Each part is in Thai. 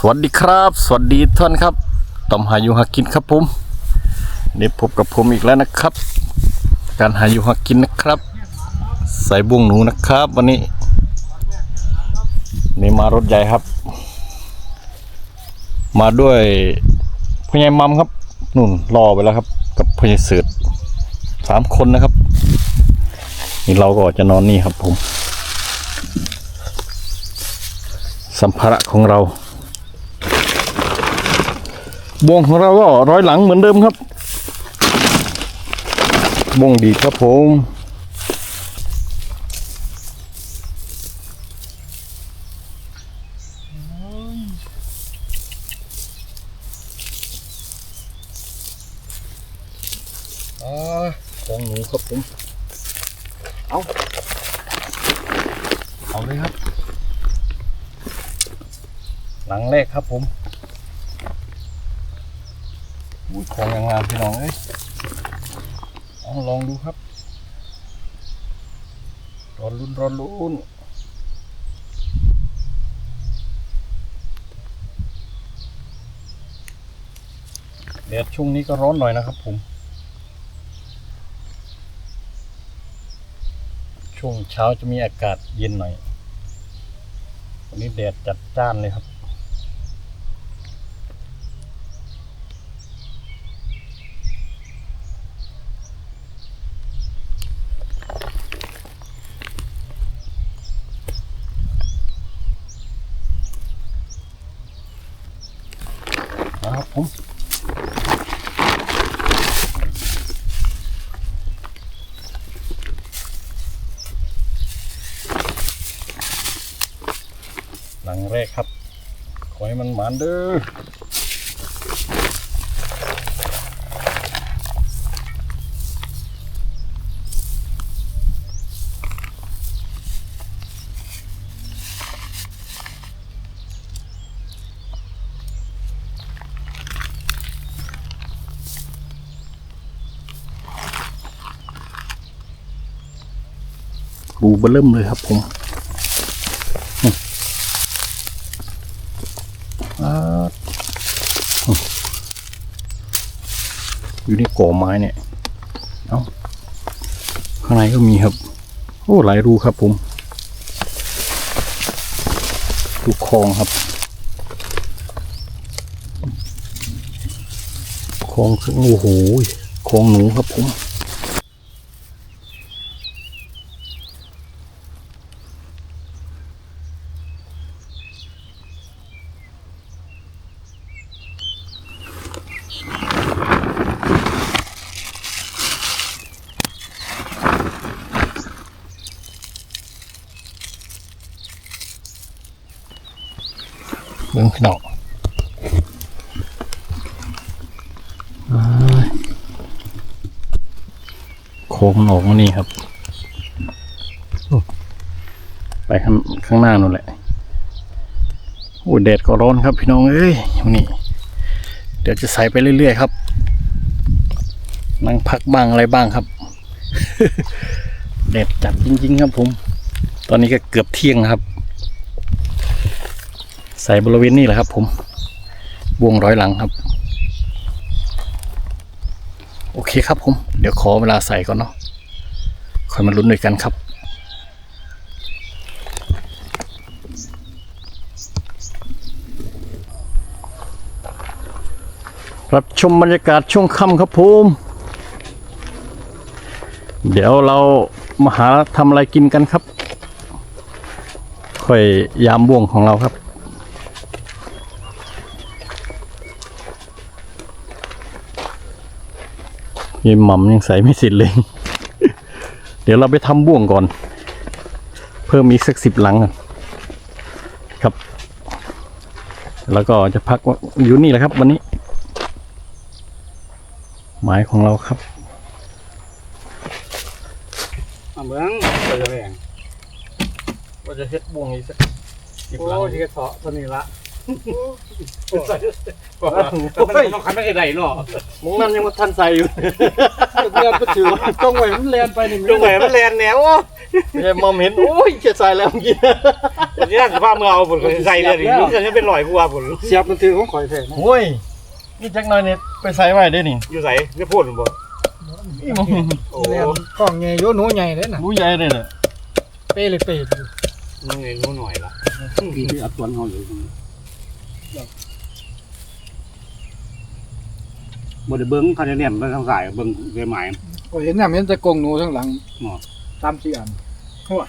สวัสดีครับ สวัสดีท่านครับตอมหายู่หากินครับผมนี่พบกับผมอีกแล้วนะครับ การหายู่หากินนะครับ ใส่บ่วงหนูนะครับ วันนี้ นี่มารถใหญ่ครับ มาด้วยพ่อใหญ่มัมครับนุ่นรอไปแล้วครับ กับพญ่เสือสามคนนะครับ นี่เราก็จะนอนนี่ครับผมสัมภาระของเรา บวงของเราก็ร้อยหลังเหมือนเดิมครับบวงดีครับผมอ่าของหนูครับผม เอา เอาเลยครับ หลังแรกครับผม ของยังงามพี่น้องเอ้ยลองดูครับ ร้อนลุ้นร้อนลุ้นแดดช่วงนี้ก็ร้อนหน่อยนะครับผม ช่วงเช้าจะมีอากาศเย็นหน่อย วันนี้แดดจัดจ้านเลยครับ รกครับ ขอให้มันหมานเด้อรูเบอร์เริ่มเลยครับผม อยู่ในกอไม้เนี่ยเอาข้างในก็มีครับ โอ้หลายรูครับผมดูคลองครับคลองโอ้โหคลองหนูครับผม เบิ่งพี่น้องอ้ายโค้ง มันออกมานี่ครับ ไปข้างข้างหน้านู่นแหละโอ้แดดก็ร้อนครับพี่น้องเอ้ยวันนี้ เดี๋ยวจะใส่ไปเรื่อยๆครับ นั่งพักบ้างอะไรบ้างครับแดดจัดจริงๆครับผม ตอนนี้ก็เกือบเที่ยงครับ ใส่บริเวณนี้แหละครับผม วงร้อยหลังครับ โอเคครับผม เดี๋ยวขอเวลาใส่ก่อนเนาะ ค่อยมาลุ้นด้วยกันครับรับชมบรรยากาศช่วงค่ำครับผมเดี๋ยวเรามาหาทำอะไรกินกันครับ ค่อยยามบ่วงของเราครับยี่หม่ำยังใส่ไม่เสร็จเลย เดี๋ยวเราไปทำบ่วงก่อน เพิ่มอีกสักสิบหลังก่อนครับ แล้วก็จะพักว่าอยู่นี่แหละครับ วันนี้ หมายของเราครับมาเมืองไปจะแรงว่าจะเฮ็ดบ่วงอีกสักสิบโอ้หลังที่กระเถาะตัวนี้ละ ต้องคันไม่ได้เนาะมองนั่นยังว่าท่านใส่อยู่เรียนไปถือต้องไว้มันเรียนไปนี่ตรงไหนมันแลนแนวไม่ใช่มอมเห็นโอ้ยจะใส่แล้วเมื่อกี้นี่สภาพเมื่อเอาผลใส่เลยนี่จะเป็นรอยกว่าผลเสียบมันถือของข่อยแทนโอ้ยนี่จักหน่อยเนี่ยไปใส่ไว้ได้นี่อยู่ใส่ไม่พูดบ่อีมองโอ้เรียนกล้องใหญ่โยหนูใหญ่เลยน่ะรู้ใหญ่เลยนี่ยเป้เลยเป้อยู่มึงเองรู้หน่อยละที่อัดตัวเขาอยู่ บ่ได้เบิ้งคันเนี่ยมันทางสายเบิ้งเกยหมาย ก็เห็นน่ะมันจะกรงหนูข้างหลังอ๋อตามสี่อันหัว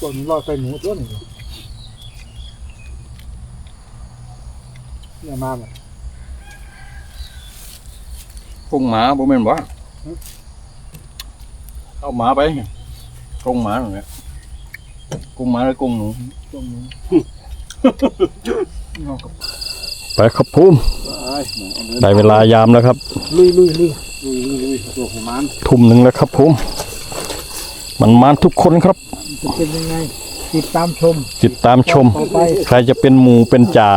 ตัวนี้รอดใส่หนูตัวนี้เนี่ยมาแบบกรงหมาบ่แม่นบ่เอาหมาไปกรงหมาหน่อยเนี่ยกรงหมาหรือกรงหนูตรงนี้งอกกับ ไปครับภูมิได้เวลายามแล้วครับลุยลุยลุยลุยลุยลุยตัวของมันทุ่มหนึ่งแล้วครับภูมิมันมานทุกคนครับจะเป็นยังไงติดตามชม ติดตามชมต่อไปใครจะเป็นหมูเป็นจ่า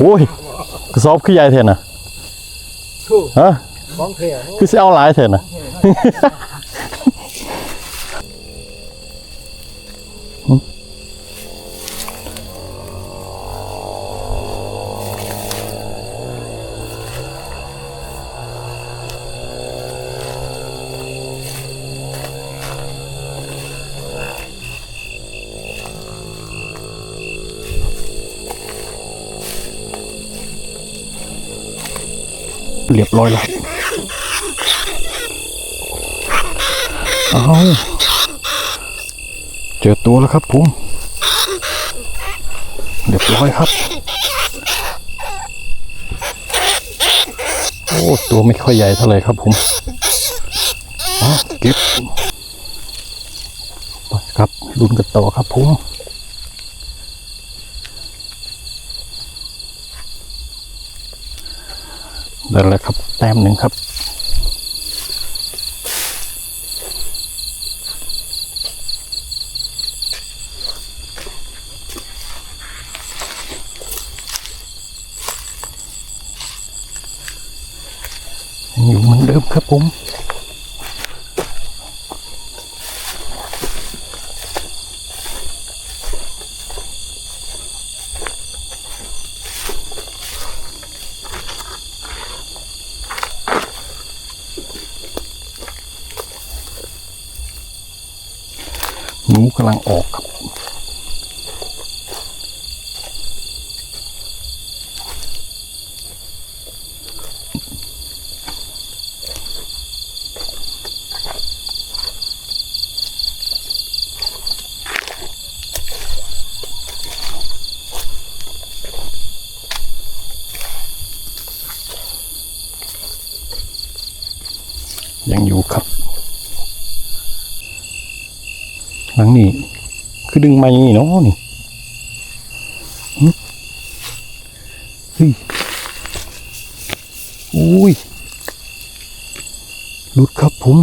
โอ้ยกระสอบคือใหญ่แท้น่ะทู่ฮะของแท้คือสิเอาหลายแท้น่ะ รียบร้อยแล้วเอาเจอตัวแล้วครับผมเรียบร้อยครับ โอ้ตัวไม่ค่อยใหญ่เท่าไหร่ครับผมอะเก็บไปครับดุนกันต่อครับผมั่นแล้วครับ แต้มหนึ่งครับ อยู่เหมือนเดิมครับผม ยังอยู่ครับ หลังนี้ คือดึงมาอย่างนี้เนาะนี่หึเฮ้ยอุ้ยหลุดครับผม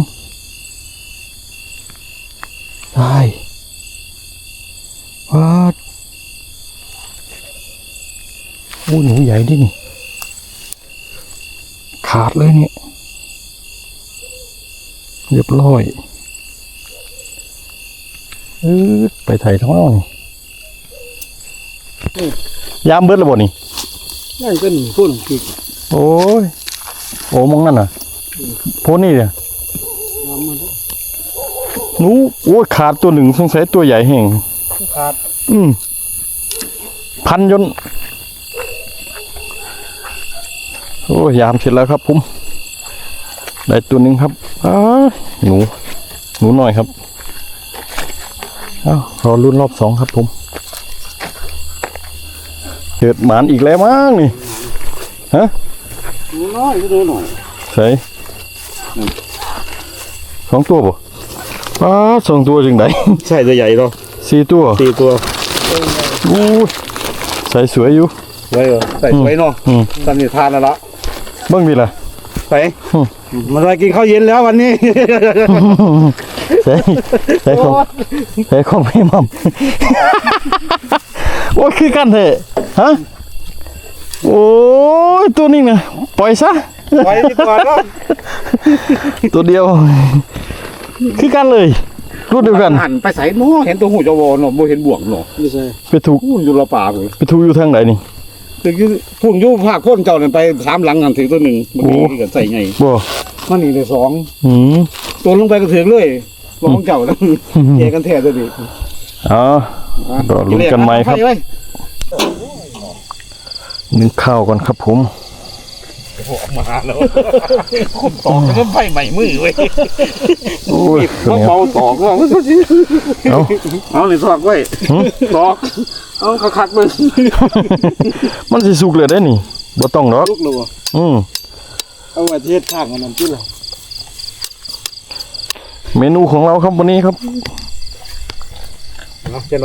ตายว้าดโอ้หนูใหญ่ดินี่ ขาดเลยเนี่ย เรียบร้อยเออไปไทยท้องเอานี่ยามเบิดแล้วบ่นี่นั่นก็หนีพุ่นผิดโอ้ยโอ้มองนั่นน่ะโพนี่เนี่ยน้ำมันหนูโอ้ยขาดตัวหนึ่งสงสัยตัวใหญ่แห่งขาด อืมพันจนโอ้ยยามเสร็จแล้วครับผม ได้ตัวหนึ่งครับ อ้ายหนู หนูหน่อยครับอ้าวรอรุ่นรอบสองครับผมเกิดหมานอีกแล้วมั้งนี่ดูน้อยดูหน่อยใส่สองตัวบ่อ้าสองตัวจึงไดใช่ตัวใหญ่เนาะสี่ตัวสี่ตัวอู้ใส่สวยอยู่ไว้เหรอใส่ไว้เนาะอืมตำนิทานแล้วละเบิ่งดีล่ะ ไปมาได้กินข้าวเย็นแล้ววันนี้ใส่ใส่ของใส่ของพี่มัมโอ้ยคือกันเถอะฮะโอ้ยตัวนี้นะปล่อยซะไปดีกว่าเนาะตัวเดียว คือกันเลยรุ่นเดียวกันหันไปใส่เนาะเห็นตัวหูจวเนาะบ่เห็นบวกเนาะไม่ใช่ไปถูกพูนอยู่ละปากเลยไปถูกอยู่ทางไหนนี่ ตึกอยู่พุ่นอยู่ภาคโคนเจ้านั่นไปสามหลังกันถือตัวหนึ่งมันมีโอ้ที่กันใส่ไงบ่มันนี่ได้สองอืมตัวลงไปก็ถือเลยลองเจ้าแล้วแยกกันแท้ตัวนี้อ๋อรอลุ้นกันใหม่ครับไปไว้นึ่งข้าวก่อนครับผม ออกมาแล้วคุณตอกก็ไฟใหม่มือเว้ยโอ้ยตัวเขานี้เบาตอกว่ามันก็สิเอาเอาเลยตอกไว้หึตอกเอาคักๆมึงมันสิสุกเลยได้นี่บ่ต้องหรอกลูกเลยอืมเอาไว้ที่เฮ็ดข้างอันนั้นที่ละเมนูของเราครับวันนี้ครับ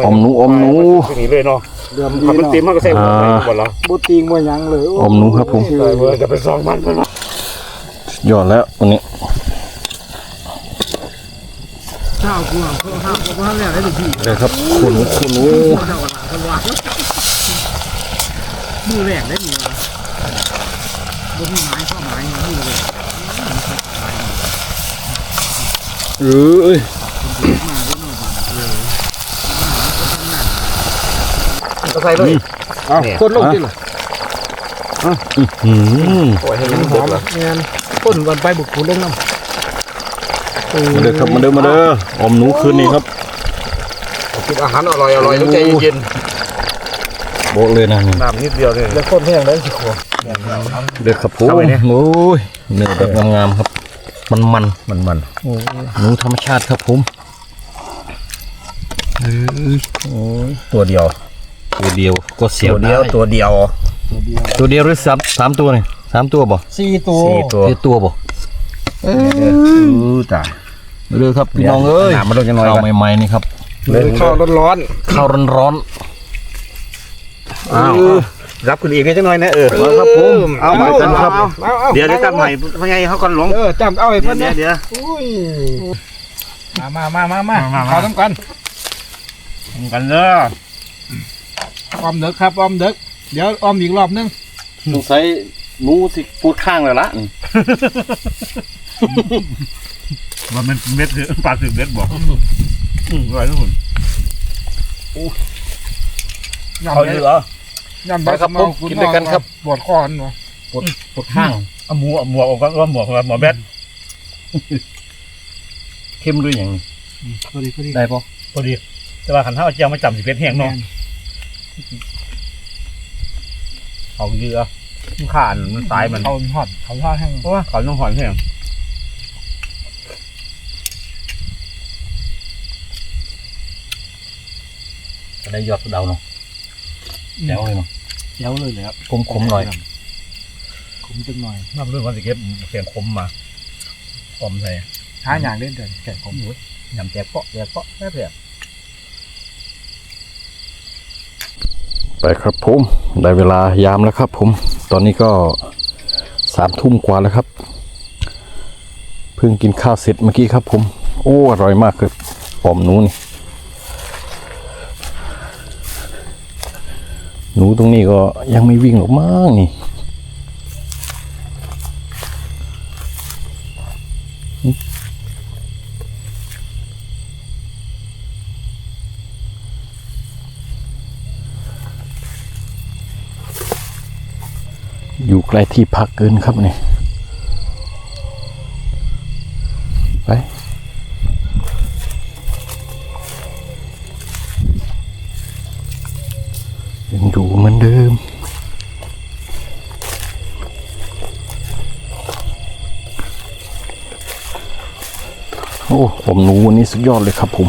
อมหนูอมหนูนี่เลยเนาะเดือมขับมันเต็มมันก็ใส่หัวไปอ่าหมดแล้วบ่ติงบ่หยังเลยโอมหนูครับผมใส่เบอร์จะเป็นสองมันไปเนาะยอดแล้ววันนี้ข้าวกูข้าวข้าวข้าวเนี่ยได้พี่เลยครับคุณหนูคุณหนูมือแรกได้นี่วะบ่มีไม้ข้อไม้มือเลยเออ เอ้ยก็ใส่เลยเอาคนลงที่ละอืมโอ้ยให้ยัมันงหหออมมละแม่นคนวันไปบุกกูลงน้ำมาเด้อครับมาเด้อมาเด้ออมหนูคืนนี้ครับกินอาหารอร่อยอร่อยต้องใจเย็นโบะเลยนะนี่ๆน้ำนิดเดียวเนี่ยแล้วคนแห้งเลยสิโคเด้อครับผมเข้าไปเนี่ยโอ้ยเนื้อแบบงามๆครับ มันมันมันมันหนูธรรมชาติครับผมเอ้ยโอ้ยตัวเดียว ตัวเดียวก็เสียวตัวเดีได้ยว ตัวเดียวตัวเดียวหรือสามสามตัวนี่สามตัวบ่สี่ตัวสี่ตัวเจ็ดตัวบ่เออตายเด้อครับพี่น้องเอ้ยน้ำมันลงจะน้อยข้าวไปใหม่ๆนี่ครับเลยข้าวร้อนข้าวร้อนอ้าวรับคุณอีกนิดจังหน่อยนะเออๆครับผมเอามากันครับๆเอาๆเดี๋ยวเดี๋ยวจำใหม่เพราะไงเขาก่อนหลงเออจำเอาไอ้เดี๋เพิ่ยวนเนี่ยเดี๋ยวอุ้ยมามามามามามามาข้าวต้องกันกันเด้อ ออมเด็กครับออมเด็กเดี๋ยวออมอีกรอบนึงสงสัยหนูสิพูดข้างเลยละนี่ว่ามันเม็ดคือปลาถึงเม็ดบอกอืมอร่อยทุกคนยำเอาได้อยู่เหรอยำได้ครับผมกินด้วยกันครับปวดคอหันวะพูดข้างเอาหมูเอาหมวกออกก่อนเอาหมวกหมวกแบดเข้มด้วยอย่างนี้พอดีพอดีได้ปะพอดี แต่ว่าขันเท้าเจียวมาจำสิเป็ดแห้งเนาะ เอาเรือมันขาดมันสายมันเขาหอดเขาท่าแห้งเพราะว่าเขาต้องหอยแห้งได้ยอดเดาเนาะแจ๋วเลยเนาะเดี๋ยวเลยเลยครับคมๆหน่อยขมจังหน่อยน้ำเรื่องวันสิเก็บเสียงคมมาคมใส่ช้าอย่างเล่นเดินแก่ผมยำแจกเปาะแจกเปาะแค่เพีย ไปครับผมได้เวลายามแล้วครับผมตอนนี้ก็สามทุ่มกว่าแล้วครับ เพิ่งกินข้าวเสร็จเมื่อกี้ครับผม โอ้อร่อยมากครับหอมหนูนี่หนูตรงนี้ก็ยังไม่วิ่งหรอกมั้งนี่ กล้ที่พักเกินครับนี่ไปยังอยู่เหมือนเดิมโอ้ผมหนูวันนี้สุดยอดเลยครับผม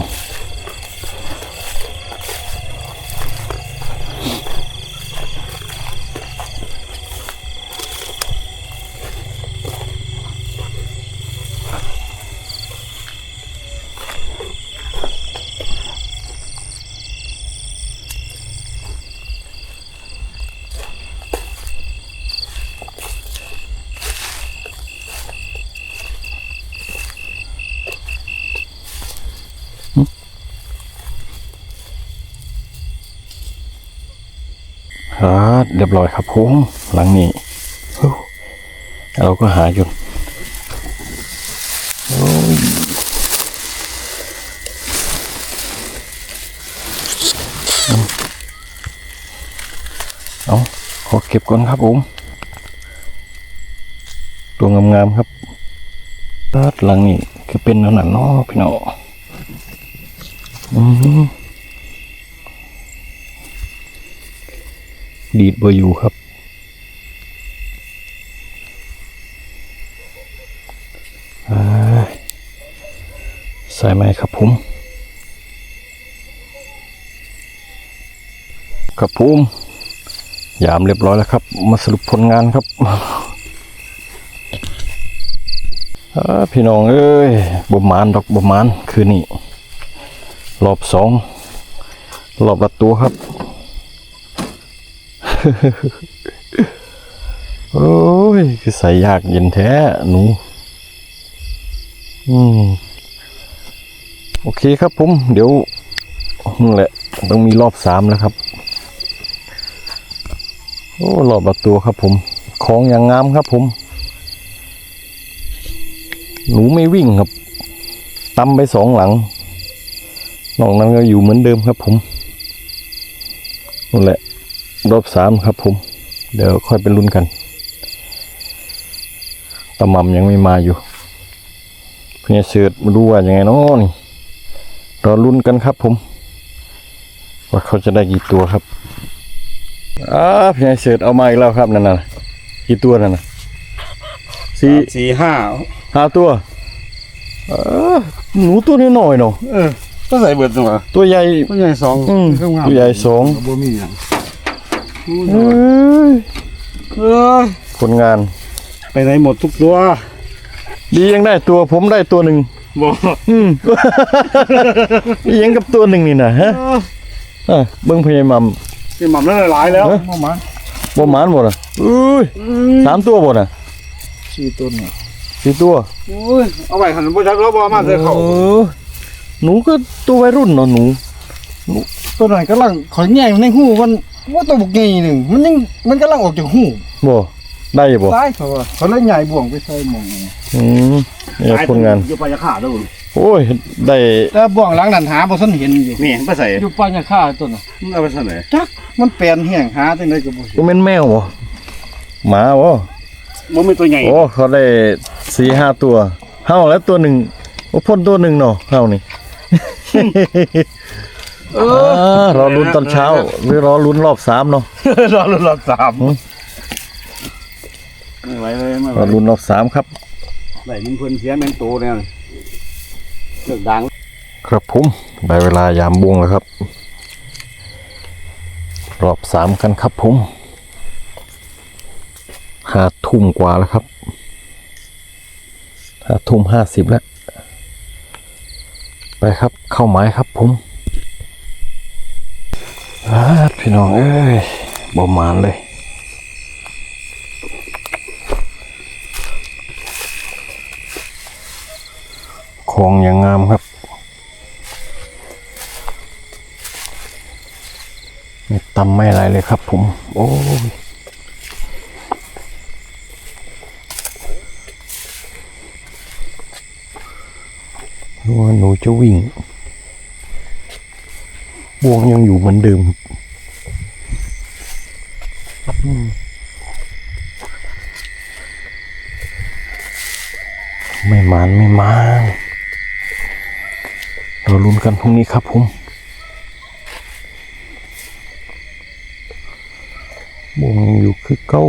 เรียบร้อยครับผมหลังนี้เราก็หาอยู่โอ้ยเอาขอเก็บก่อนครับผม ตัวงามๆครับด้านหลังนี่คือเป็นขนาดนอพี่น้องอืม ดีดบอยู่ครับอ่าใส่ไหมครับผมครับผมยามเรียบร้อยแล้วครับ มาสรุปผลงานครับพี่น้องเอ้ยบ่หมานดอกบ่หมานคืนนี้รอบสองรอบละตัวครับ โอ้ย คือใส่ยากเย็นแท้หนู อืม โอเคครับผม เดี๋ยวนั่นแหละ ต้องมีรอบสามแล้วครับ โอ้รอบละตัวครับผม ของอย่างงามครับผม หนูไม่วิ่งครับตำไปสองหลังนอกนั้นก็อยู่เหมือนเดิมครับผมนั่นแหละ รอบสามครับผม เดี๋ยวค่อยไปลุ้นกันตะหม่ำยังไม่มาอยู่เพี่เสือมาดูว่ายังไงเนาะนี่รอลุ้นกันครับผม ว่าเขาจะได้กี่ตัวครับอ้าพี่เสือเอามาอีกแล้วครับนั่นน่ะกี่ตัวนั่นน่ะสี่สี่ห้าห้าตัวเออหนูตัวนี้หน่อยๆเนาะเออก็ใส่เบิดจังหวะตัวใหญ่ก็ใหญ่สองอืมก็งามตัวใหญ่สองบ่มีอย่างเอ้ยเออผลงาน ไปไหนหมดทุกตัวดียังได้ตัวผมได้ตัวหนึ่งบ่อืม ดียังกับตัวหนึ่งนี่นะฮะอะเบิ้งพยายมัมที่หม่ำนั่นหลายแล้วเอ้ยบ่มาบ่หมานบ่น่ะอุ้ยสามตัวบ่น่ะสี่ตัวเนี่ยสี่ตัวโอ้ยเอาไว้หันบ่จักแล้วบ่มาใส่เขาออหนูก็ตัววัยรุ่นเนาะหนูตัวนั้นกำลังขอยแง่ในหูมัน ว่าตัวบุกใหญ่หนึ่งมันยังมันกำลังออกจากหูบ่ได้บ่ตายเขาว่าเขาเลยใหญ่บ่วงไปใส่หมองอืมนี่ผลงานอยู่ปลายขาเด้อโอ้ยได้แล้วบ่วงหลังนั้นหาบ่ทันเห็นอยู่นี่ไปใส่อยู่ปลายค่าตัวน่ะมึงเอาไปใส่ไหนจักมันแปลนแห้งหาจังไดก็บ่เห็นก็เป็นแมวบ่หมาบ่บ่มีตัวใหญ่โอ้เขาได้สี่ห้าตัวเฮาแล้วตัวหนึ่งโอ้พ่นตัวหนึ่งเนาะเฮานี่ เออ่ารอลุ้นตอนเช้าหรือรอลุ้นรอบสามเนาะรอรอรอสามหืมไม่ไหวเลยไม่ไหวรอลุ้นรอบสามครับ ไหลมันเพิ่นเสียแมงโตเนี่ยเลิกดังครับผมได้เวลายามบวงแล้วครับ รอบสามกันครับผมห้าทุ่มกว่าแล้วครับห้าทุ่มห้าสิบแล้ว ไปครับเข้าไม้ครับผมอา พี่น้องเอ้ยบ่มานเลยของอย่างงามครับ ไม่ตำไม่อะไรเลยครับผม โอ้ยนึกว่าหนูจะวิ่ง วงยังอยู่เหมือนเดิมไม่มานไม่มานเราลุ้นกันพรุ่งนี้ครับผมบวงยังอยู่คือเก้า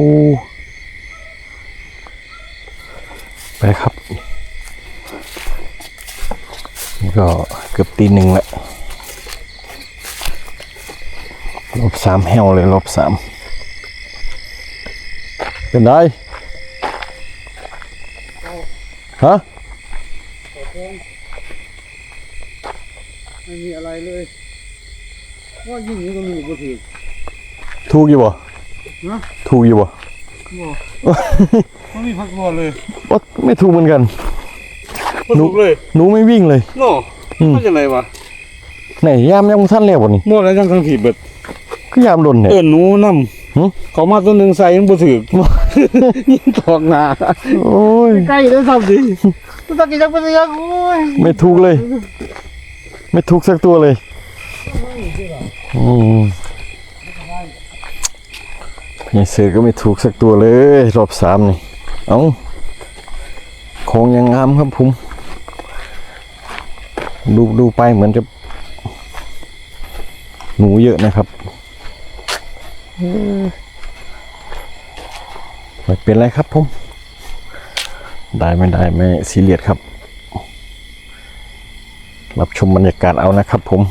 ไปครับ นี่ก็เกือบตีหนึ่งแล้วรอบ สามแหวเลยรอบสามเป็นไรฮะไม่มีอะไรเลยว่ายิ่งนี้ก็มีบ่ถือถูกอยู่บ่ฮะถูกอยู่บ่มันมีพักรอเลยว่าไม่ถูกเหมือนกันบ่ถูกเลยหนูไม่วิ่งเลยโน่อืมมันจะไหนวะไหนยามยังบ่ท่านแล้วบ่นี่หมดแล้วยังทั้งผีเบิด ก็ยามหล่นเนี่ย เอิ้นหนูนำหึ เขามาตัวหนึงใส่ยังบ่ถึก ยิงตอกหน้าโอ้ย ใกล้ได้ซ้ํดิตะกี้จักบ่ได้ยังโอ้ยไม่ถูกเลย ไม่ถูกสักตัวเลยอืมพี่เสือก็ไม่ถูกสักตัวเลย รอบสามนี่ เอ้าโคงยังงามครับผม ดูดูไปเหมือนจะ หนูเยอะนะครับเออ ไม่เป็นไรครับผม ได้ไม่ได้ไม่ซีเรียสครับ รับชมบรรยากาศเอานะครับผม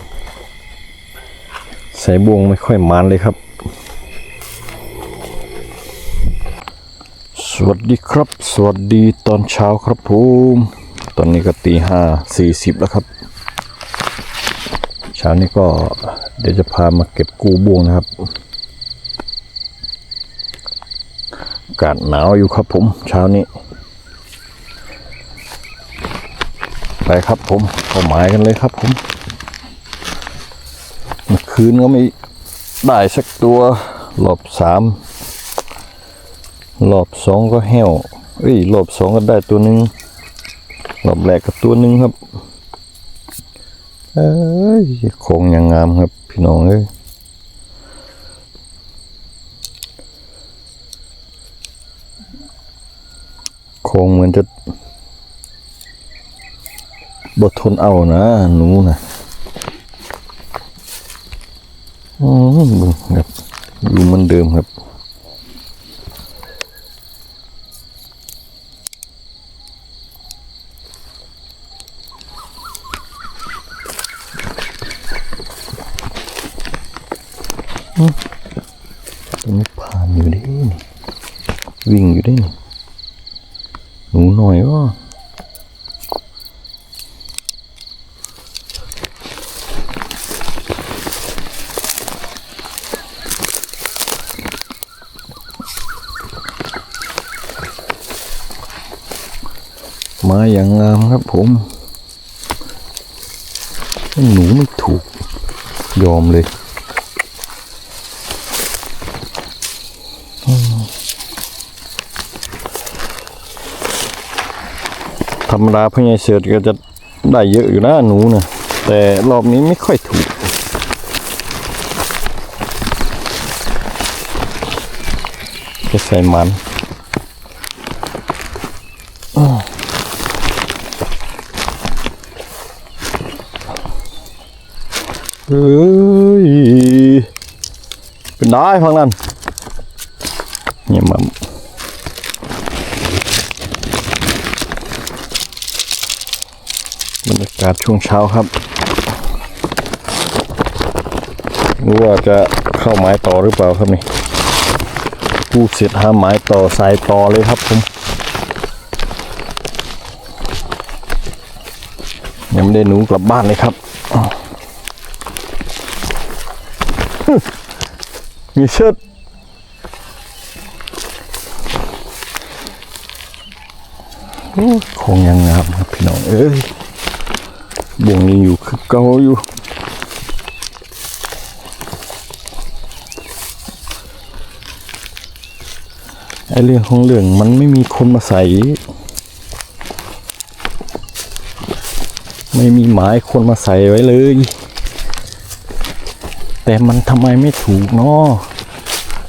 สายบวงไม่ค่อยมันเลยครับ สวัสดีครับ สวัสดีตอนเช้าครับผม ตอนนี้ก็ตีห้าสี่สิบแล้วครับ เช้านี้ก็เดี๋ยวจะพามาเก็บกูบวงนะครับอากาศหนาวอยู่ครับผม เช้านี้ ไปครับผมเข้าหมายกันเลยครับผมเมื่อคืนก็ไม่ได้สักตัวรอบสามรอบสองก็แห้วเอ้ยรอบสองก็ได้ตัวหนึ่งรอบแรกก็ตัวหนึ่งครับ เอ้ยโคงยังงามครับ พี่น้องเอ้ย คงเหมือนจะบททนเอานะ หนูนะอืมครับอยู่เหมือนเดิมครับอืมตรงนี้ผ่านอยู่ดินี่วิ่งอยู่ดินี่ นูหน่อยว่ามาอย่างงามครับผม หนูไม่ถูกยอมเลยอืมธ รรมดาพญายเสือก็จะได้เยอะอยู่นะหนูนะแต่รอบนี้ไม่ค่อยถูก จะใส่มันเฮ้ยเป็นได้ฟังนั่นเนี่ยมันบรรยา กาศช่วงเช้าครับรู้ว่าจะเข้าหมายต่อหรือเปล่าครับนี่พูดเสร็จหาหมายต่อสายต่อเลยครับผมยังไม่ได้หนูกลับบ้านเลยครับ มีเชิดคงยังงามครับพี่น้องเอ้ย บ่วงนี้อยู่คือเก่าอยู่ไอเรื่องของเรื่องมันไม่มีคนมาใส่ ไม่มีหมายคนมาใส่ไว้เลย แต่มันทำไมไม่ถูกเนาะ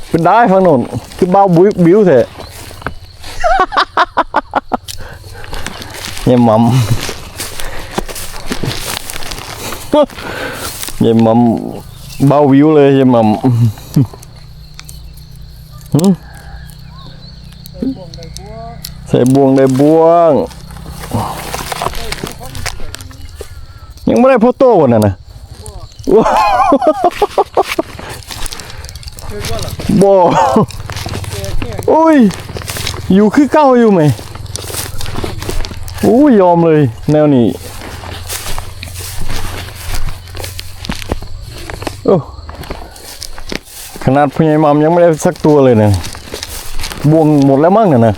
เป็นได้ฟังโน่นคือเบ้าบิ้วบิ้วเถอะเนี่ยมัม เนี่ยมัมเบ้าวิวเลยเนี่ยมัมใส่บวงได้บวง ยังไม่ได้โพโต้วันน่ะนะว้าบ่โอ้ย อยู่คือเก้าอยู่ไหมโอ้ยยอมเลย แนวนี้โอ้ ขนาดพญายมัมยังไม่ได้สักตัวเลยเนะบวงหมดแล้วมั้งน่ะนะ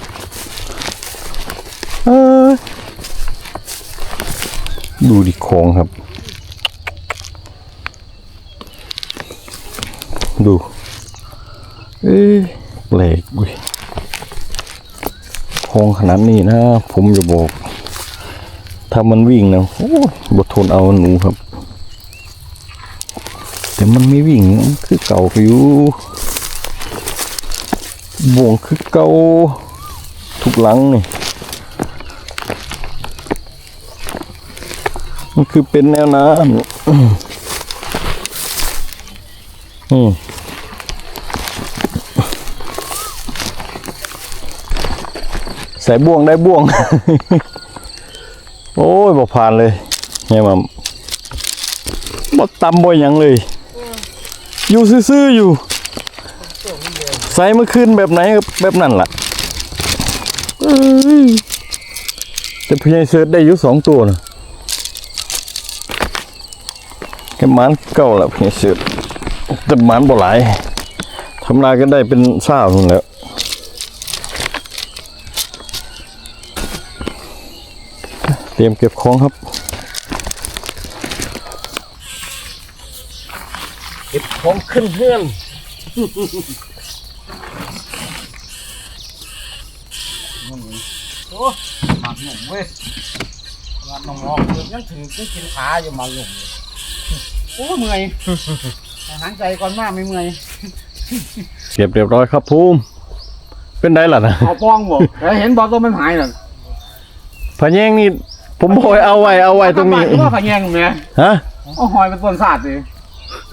ดูดิโค้งครับ ดู เอ้ยแปลกว้ยคลองขนาดนี้นะ ผมจะบอก ถ้ามันวิ่งนะโอ้บททนเอาหนูครับ แต่มันไม่วิ่งคือเก่าอยู่บ่วงคือเก่าทุกหลังนี่มันคือเป็นแนวน้ำอืมใส่บ่วงได้บ่วง โอ้ยบ่ผ่านเลยเนี่ยมันบ่ตำบ่หยังเลย อยู่ซื่อๆอยู่ใส่เมื่อคืนแบบไหนแบบนั้นล่ะเอ้ยแต่พี่ใหญ่เสิร์ชได้อยู่สองตัวนะแค่หมันเก่าแล้วเพียงสุดแต่หมันบ่หลายทำลายก็ได้เป็นเศร้านู่นแล้วเตรียมเก็บของครับ เก็บของขึ้นเพื่อนหมักหนุ่มเว้ยงานน้องๆเพิ่นยังถือกูกินขาอยู่หมักหนุ่มอยู่โอ้เมื่อยหายใจก่อนมากไม่เมื่อยเก็บเรียบร้อยครับภูมิเป็นได้ล่ะนะเอาป้องบอกแล้วเห็นบอกตัวมันหายน่ะพะแยงนี่ผมบอกให้เอาไว้เอาไว้ตรงนี้ว่าขะแยงเนี่ยฮะเอาหอยเป็นต้นศาสตร์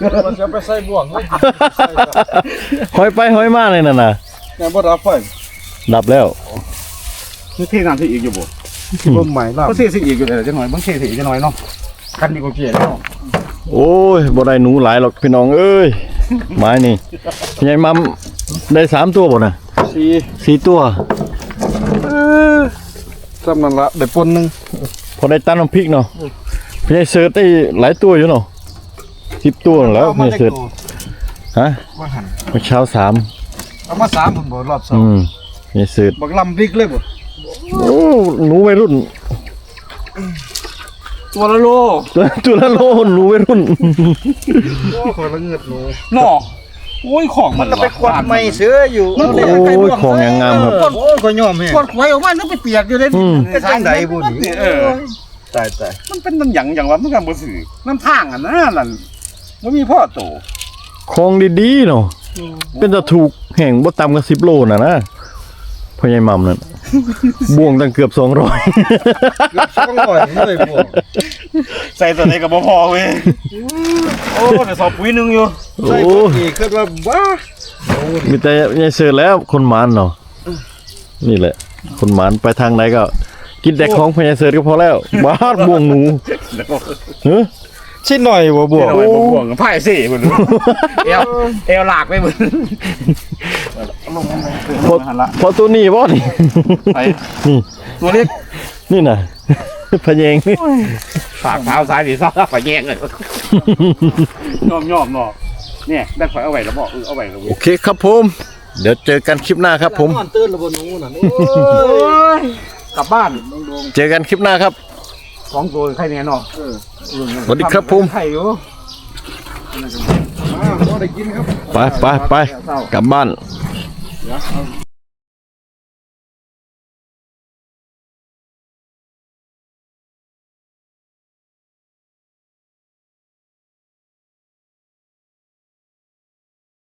ดิมันจะไปใส่บ่วงเลยหอยไปหอยมาเลยน่ะนะแต่บ่รับไฟดับแล้วมันเทน้ำที่อีกอยู่บ่บ่ใหม่ล่ะก็เทสิอีกอยู่เลยจังหน่อยบางเทสิอีกจังหน่อยเนาะกันดีกว่าเกลียดแล้วโอ้ยบ่ได้หนูหลายหรอกพี่น้องเอ้ยไม้นี่ยายมัมได้สามตัวบ่น่ะสีสี่ตัวเออสำนั่นละได้ปนหนึงพอได้ตั้นน้ำพริกเนาะพี่ยายเสิร์ชได้หลายตัวอยู่เนาะ สิบตัวแล้วพี่ยายเสิร์ชฮะว่าหันเมื่อเช้าสามเอามาสามผมบ่รอบสองอืมพี่ยายเสิร์ชบักลำพริกเลยบ่โอ้หนูวัยรุ่น ตัวละโลตัวตัวละโลหนูวัยรุ่นโอ้ขอยละเงิดหนูเนาะโอ้ยของมันไปควัดไม่เสืออยู่โอ้ยของอย่างงามครับโอ้ยขอยยอมแฮงกดไว้ออกมาแล้วไปเปียกอยู่เลยอืมไปทางใดบุญเออตายตายมันเป็นน้ำหยังอย่างว่ามันก็บ่ซื้อน้ำทางอะนะนั่น บ่มีพ่อโตของดีๆเนาะเป็นจะถูกแห่งบ่ต่ำกว่าสิบโลน่ะนะพ่อใหญ่มัมนั่นบ่วงตั้งเกือบสองร้อยเกือบสองร้อยเลยบ่วงใส่ตัวไหนก็บ่พอเว้ยโอ้แต่สอบปุ๋ยนึงอยู่ใส่โอ้บ่นี่คิดว่าบ้ามีแต่ยายเสิร์ชแล้วคนหมานเนาะนี่แหละ คนหมานไปทางไหนก็ กินแต่ของพญายเสิร์ชก็พอแล้วบ้าดบ่วงหนูเฮ้ย ชิ้นหน่อยบ่บ่วงเอาไว้บ่บ่วงไพ่สิเพิ่นเอวเอวหลากไปเพิ่นพอพอตัวนี้บ่นี่ ไปตัวเล็กนี่น่ะพะแยงนี่ฝากเท้าซ้ายสิซ้ายฝาแยงเลยยอมยอมเนาะเนี่ยได้ข่อยเอาไว้แล้วบอกเออเอาไว้แล้วเว้โอยเคครับผม เดี๋ยวเจอกันคลิปหน้าครับผม นอนตื่นแล้วบ่หนูนั่นโอ้โอ้ยกลับบ้าน เจอกันคลิปหน้าครับ สองตัวใครเนี่ยเนาะสวัสดีครับผมไข่อยู่อ่าบ่ได้กินครับไปไปไปกลับบ้านเดี๋ยวเอา